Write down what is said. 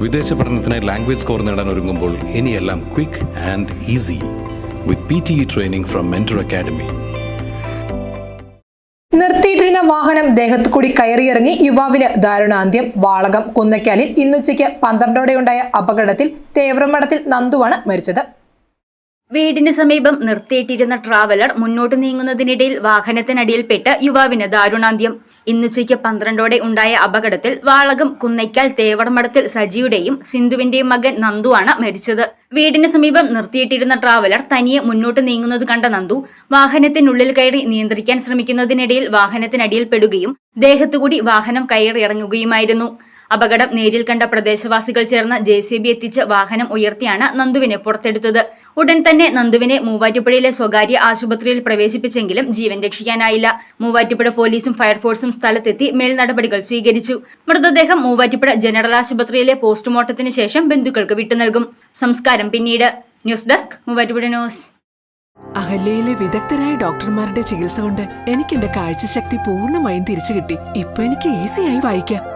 വിദേശ പഠനത്തിന് language score നേടാൻ ഒരുങ്ങുമ്പോൾ ഇനിയെല്ലാം quick and easy with P T training from mentor academy നിർത്തിയിട്ടിരുന്ന വാഹനം ദേഹത്തു കൂടി കയറിയിറങ്ങി യുവാവിന് ദാരുണാന്ത്യം. വാളകം കുന്നക്കാലിൽ ഇന്നുച്ചയ്ക്ക് പന്ത്രണ്ടോടെയുണ്ടായ അപകടത്തിൽ തേവ്രമഠത്തിൽ നന്ദുവാണ് മരിച്ചത്. വീടിന് സമീപം നിർത്തിയിട്ടിരുന്ന ട്രാവലർ മുന്നോട്ട് നീങ്ങുന്നതിനിടയിൽ വാഹനത്തിനടിയിൽപ്പെട്ട് യുവാവിന് ദാരുണാന്ത്യം. ഇന്നുച്ചയ്ക്ക് പന്ത്രണ്ടോടെ ഉണ്ടായ അപകടത്തിൽ വാളകം കുന്നയ്ക്കാൽ തേവടമടത്തിൽ സജിയുടെയും സിന്ധുവിന്റെയും മകൻ നന്ദുവാണ് മരിച്ചത്. വീടിന് സമീപം നിർത്തിയിട്ടിരുന്ന ട്രാവലർ തനിയെ മുന്നോട്ട് നീങ്ങുന്നത് കണ്ട നന്ദു വാഹനത്തിനുള്ളിൽ കയറി നിയന്ത്രിക്കാൻ ശ്രമിക്കുന്നതിനിടയിൽ വാഹനത്തിനടിയിൽപ്പെടുകയും ദേഹത്തുകൂടി വാഹനം കയറിയിറങ്ങുകയുമായിരുന്നു. അപകടം നേരിൽ കണ്ട പ്രദേശവാസികൾ ചേർന്ന് ജെ സി ബി എത്തിച്ച് വാഹനം ഉയർത്തിയാണ് നന്ദുവിനെ പുറത്തെടുത്തത്. ഉടൻ തന്നെ നന്ദുവിനെ മൂവാറ്റുപുഴയിലെ സ്വകാര്യ ആശുപത്രിയിൽ പ്രവേശിപ്പിച്ചെങ്കിലും ജീവൻ രക്ഷിക്കാനായില്ല. മൂവാറ്റുപുഴ പോലീസും ഫയർഫോഴ്സും സ്ഥലത്തെത്തി മേൽനടപടികൾ സ്വീകരിച്ചു. മൃതദേഹം മൂവാറ്റുപുഴ ജനറൽ ആശുപത്രിയിലെ പോസ്റ്റ്മോർട്ടത്തിന് ശേഷം ബന്ധുക്കൾക്ക് വിട്ടുനൽകും സംസ്കാരം പിന്നീട്. News desk Muvattupuzha news. അഹല്യയിലെ വിദഗ്ധരായ ഡോക്ടർമാരുടെ ചികിത്സ കൊണ്ട് എനിക്ക് എന്റെ കാഴ്ചശക്തി പൂർണമായും തിരിച്ചു കിട്ടി ഇപ്പൊ എനിക്ക് ഈസിയായി വായിക്കാം.